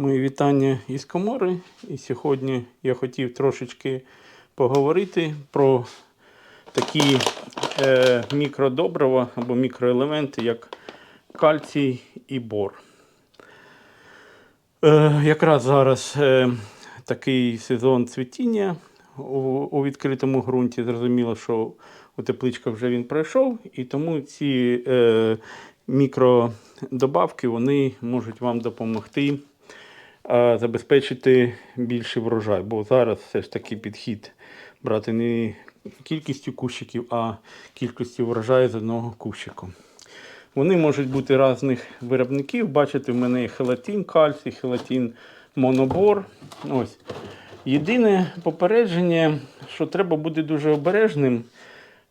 Мої вітання із комори. І сьогодні я хотів трошечки поговорити про такі е, мікродобрива або мікроелементи, як кальцій і бор. Е, якраз зараз е, такий сезон цвітіння у, у відкритому ґрунті. Зрозуміло, що у тепличках вже він пройшов, і тому ці е, мікродобавки вони можуть вам допомогти забезпечити більший врожай. Бо зараз все ж таки підхід брати не кількістю кущиків, а кількістю врожаю з одного кущику. Вони можуть бути різних виробників. Бачите, в мене є хелатин кальцій, хелатин монобор. Ось. Єдине попередження, що треба бути дуже обережним.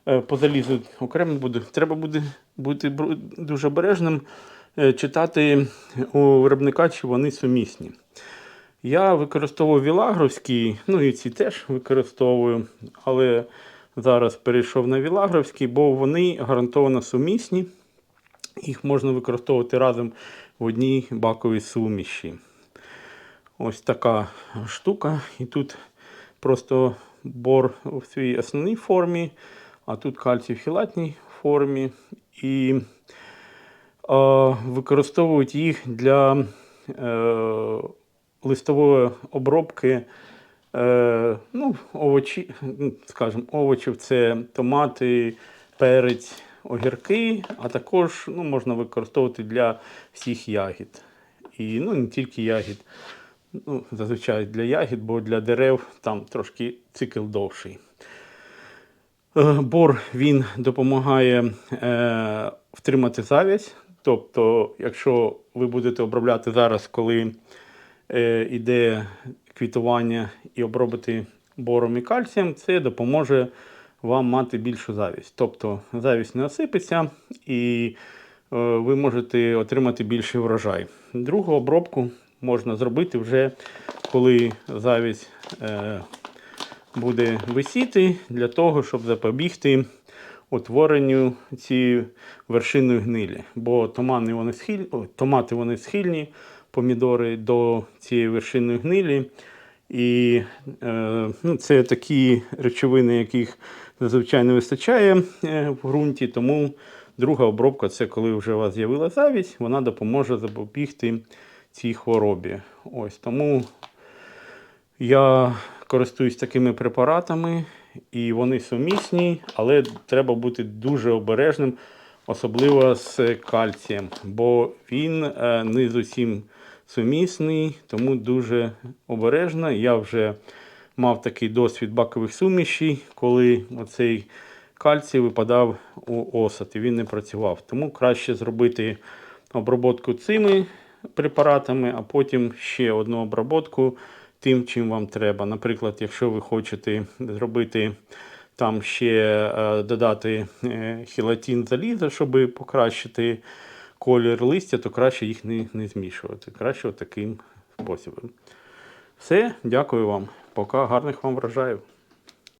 е, По залізу окремо буде. Треба буде бути дуже обережним, читати у виробника, чи вони сумісні. Я використовував Вілагровський, ну і ці теж використовую, але зараз перейшов на Вілагровський, бо вони гарантовано сумісні. Їх можна використовувати разом в одній баковій суміші. Ось така штука. І тут просто бор у своїй основній формі, а тут кальцій в хілатній формі. І е, використовують їх для е, листової обробки е, ну, овочі, скажімо, овочів це томати, перець, огірки, а також ну, можна використовувати для всіх ягід. І ну, не тільки ягід, ну, зазвичай для ягід, бо для дерев там трошки цикл довший. Е, Бор він допомагає е, втримати завість. Тобто, якщо ви будете обробляти зараз, коли е, іде квітування і обробити бором і кальцієм, це допоможе вам мати більшу завість. Тобто завість не осипеться і е, ви можете отримати більший врожай. Другу обробку можна зробити вже коли завість е, буде висіти для того, щоб запобігти утворенню цієї вершинної гнилі. Бо томати вони схильні, томати вони схильні, помідори до цієї вершинної гнилі. І е, ну, це такі речовини, яких зазвичай вистачає е, в ґрунті. Тому друга обробка це коли вже у вас з'явила завість, вона допоможе запобігти цій хворобі. Ось тому я користуюсь такими препаратами, і вони сумісні, але треба бути дуже обережним, особливо з кальцієм, бо він е, не з усім сумісний, тому дуже обережно. Я вже мав такий досвід бакових сумішей, коли оцей кальцій випадав у осад і він не працював. Тому краще зробити обробку цими препаратами, а потім ще одну обробку тим, чим вам треба. Наприклад, якщо ви хочете зробити там ще е, додати хілатін заліза, щоб покращити колір листя, то краще їх не, не змішувати. Краще таким способом. Все, дякую вам. Пока гарних вам врожаїв.